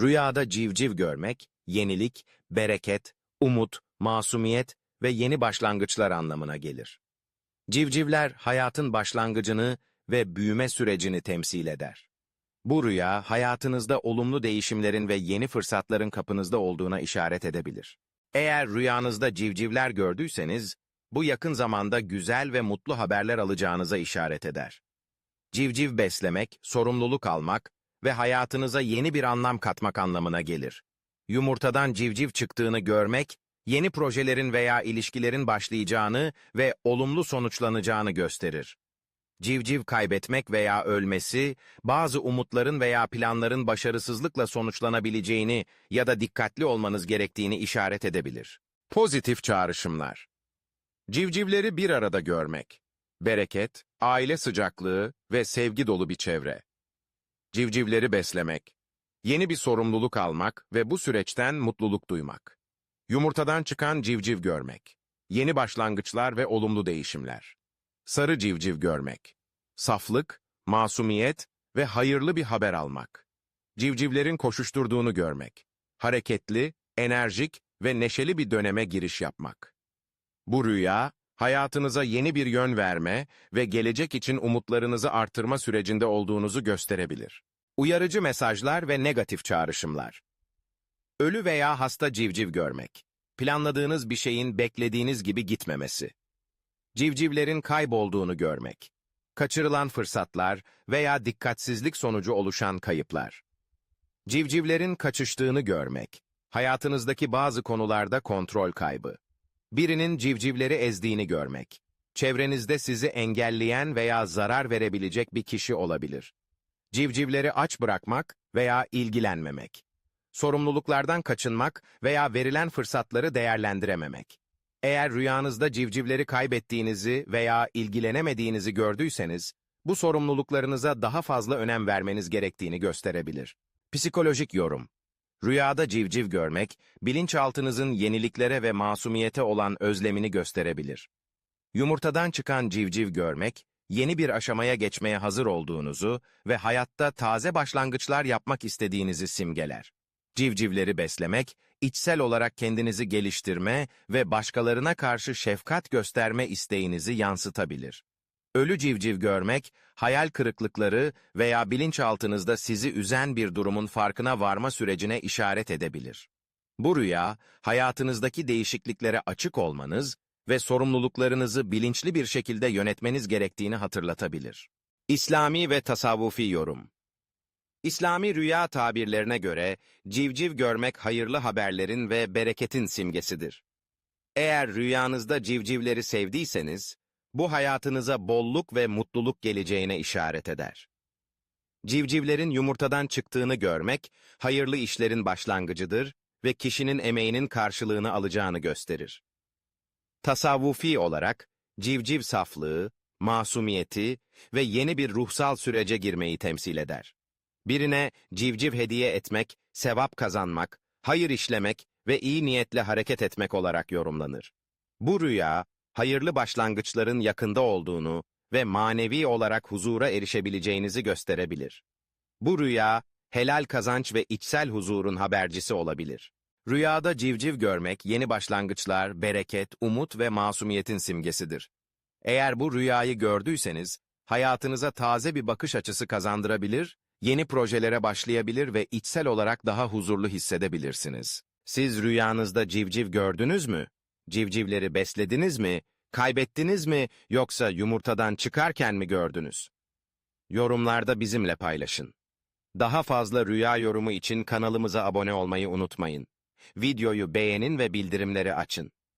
Rüyada civciv görmek, yenilik, bereket, umut, masumiyet ve yeni başlangıçlar anlamına gelir. Civcivler hayatın başlangıcını ve büyüme sürecini temsil eder. Bu rüya hayatınızda olumlu değişimlerin ve yeni fırsatların kapınızda olduğuna işaret edebilir. Eğer rüyanızda civcivler gördüyseniz, bu yakın zamanda güzel ve mutlu haberler alacağınıza işaret eder. Civciv beslemek, sorumluluk almak ve hayatınıza yeni bir anlam katmak anlamına gelir. Yumurtadan civciv çıktığını görmek, yeni projelerin veya ilişkilerin başlayacağını ve olumlu sonuçlanacağını gösterir. Civciv kaybetmek veya ölmesi, bazı umutların veya planların başarısızlıkla sonuçlanabileceğini ya da dikkatli olmanız gerektiğini işaret edebilir. Pozitif çağrışımlar Civcivleri bir arada görmek, bereket, aile sıcaklığı ve sevgi dolu bir çevre. Civcivleri beslemek, yeni bir sorumluluk almak ve bu süreçten mutluluk duymak. Yumurtadan çıkan civciv görmek, yeni başlangıçlar ve olumlu değişimler. Sarı civciv görmek, saflık, masumiyet ve hayırlı bir haber almak. Civcivlerin koşuşturduğunu görmek, hareketli, enerjik ve neşeli bir döneme giriş yapmak. Bu rüya, hayatınıza yeni bir yön verme ve gelecek için umutlarınızı artırma sürecinde olduğunuzu gösterebilir. Uyarıcı mesajlar ve negatif çağrışımlar. Ölü veya hasta civciv görmek. Planladığınız bir şeyin beklediğiniz gibi gitmemesi. Civcivlerin kaybolduğunu görmek. Kaçırılan fırsatlar veya dikkatsizlik sonucu oluşan kayıplar. Civcivlerin kaçıştığını görmek. Hayatınızdaki bazı konularda kontrol kaybı. Birinin civcivleri ezdiğini görmek. Çevrenizde sizi engelleyen veya zarar verebilecek bir kişi olabilir. Civcivleri aç bırakmak veya ilgilenmemek. Sorumluluklardan kaçınmak veya verilen fırsatları değerlendirememek. Eğer rüyanızda civcivleri kaybettiğinizi veya ilgilenemediğinizi gördüyseniz, bu sorumluluklarınıza daha fazla önem vermeniz gerektiğini gösterebilir. Psikolojik yorum Rüyada civciv görmek, bilinçaltınızın yeniliklere ve masumiyete olan özlemini gösterebilir. Yumurtadan çıkan civciv görmek, yeni bir aşamaya geçmeye hazır olduğunuzu ve hayatta taze başlangıçlar yapmak istediğinizi simgeler. Civcivleri beslemek, içsel olarak kendinizi geliştirme ve başkalarına karşı şefkat gösterme isteğinizi yansıtabilir. Ölü civciv görmek, hayal kırıklıkları veya bilinçaltınızda sizi üzen bir durumun farkına varma sürecine işaret edebilir. Bu rüya, hayatınızdaki değişikliklere açık olmanız ve sorumluluklarınızı bilinçli bir şekilde yönetmeniz gerektiğini hatırlatabilir. İslami ve tasavvufi yorum İslami rüya tabirlerine göre, civciv görmek hayırlı haberlerin ve bereketin simgesidir. Eğer rüyanızda civcivleri sevdiyseniz, bu hayatınıza bolluk ve mutluluk geleceğine işaret eder. Civcivlerin yumurtadan çıktığını görmek, hayırlı işlerin başlangıcıdır ve kişinin emeğinin karşılığını alacağını gösterir. Tasavvufi olarak, civciv saflığı, masumiyeti ve yeni bir ruhsal sürece girmeyi temsil eder. Birine civciv hediye etmek, sevap kazanmak, hayır işlemek ve iyi niyetle hareket etmek olarak yorumlanır. Bu rüya, hayırlı başlangıçların yakında olduğunu ve manevi olarak huzura erişebileceğinizi gösterebilir. Bu rüya, helal kazanç ve içsel huzurun habercisi olabilir. Rüyada civciv görmek, yeni başlangıçlar, bereket, umut ve masumiyetin simgesidir. Eğer bu rüyayı gördüyseniz, hayatınıza taze bir bakış açısı kazandırabilir, yeni projelere başlayabilir ve içsel olarak daha huzurlu hissedebilirsiniz. Siz rüyanızda civciv gördünüz mü? Civcivleri beslediniz mi? Kaybettiniz mi yoksa yumurtadan çıkarken mi gördünüz? Yorumlarda bizimle paylaşın. Daha fazla rüya yorumu için kanalımıza abone olmayı unutmayın. Videoyu beğenin ve bildirimleri açın.